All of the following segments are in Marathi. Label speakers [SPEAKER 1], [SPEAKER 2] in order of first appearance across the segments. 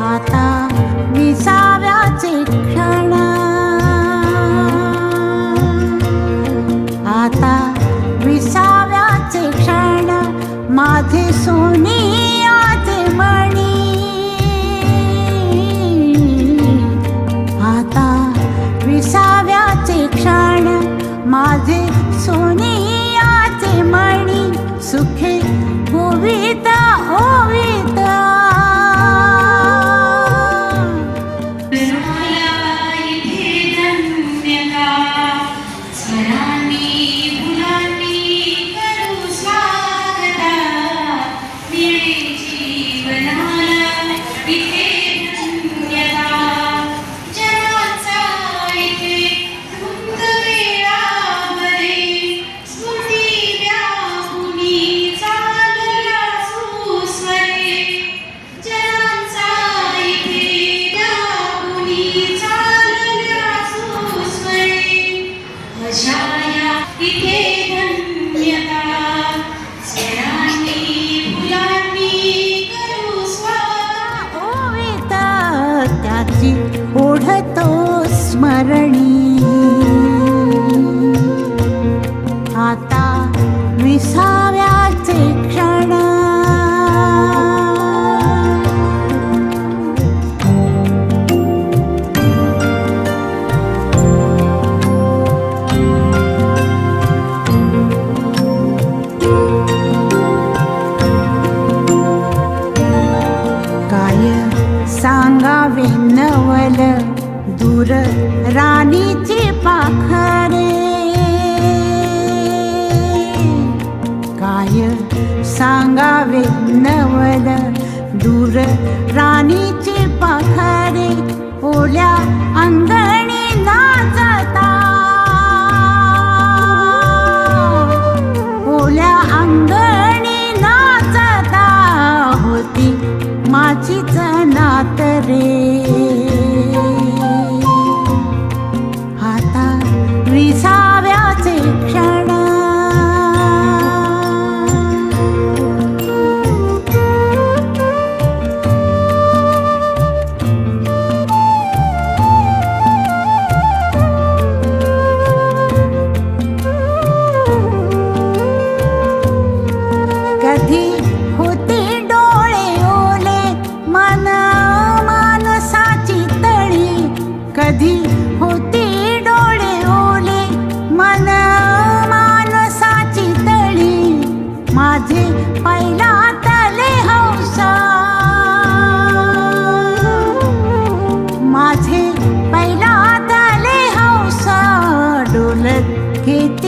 [SPEAKER 1] आता विसाव्याचे क्षण. आता विसाव्याचे क्षण. माझे सोनी आते मणी. आता विसाव्याचे क्षण. माझे सोनी सुखे ओविता ओविता हो करणी. आता विसाव्याचे क्षण. काय सांगावे नवल? दूर राणीचे पाखरे. काय सांगावे नवल दूर राणीचे पाखरे. ओल्या अंग कधी होते डोळे ओले? मन मानसाची तळी. माझे पहिला तले हौसा. माझे पहिला तले हौसा. डोलत घेते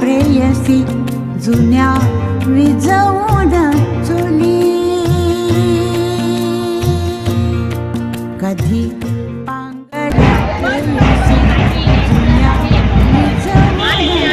[SPEAKER 1] प्रेयसी जुन्या विजवून चुली. कधी पांगड प्रेयसी जुन्या विजवून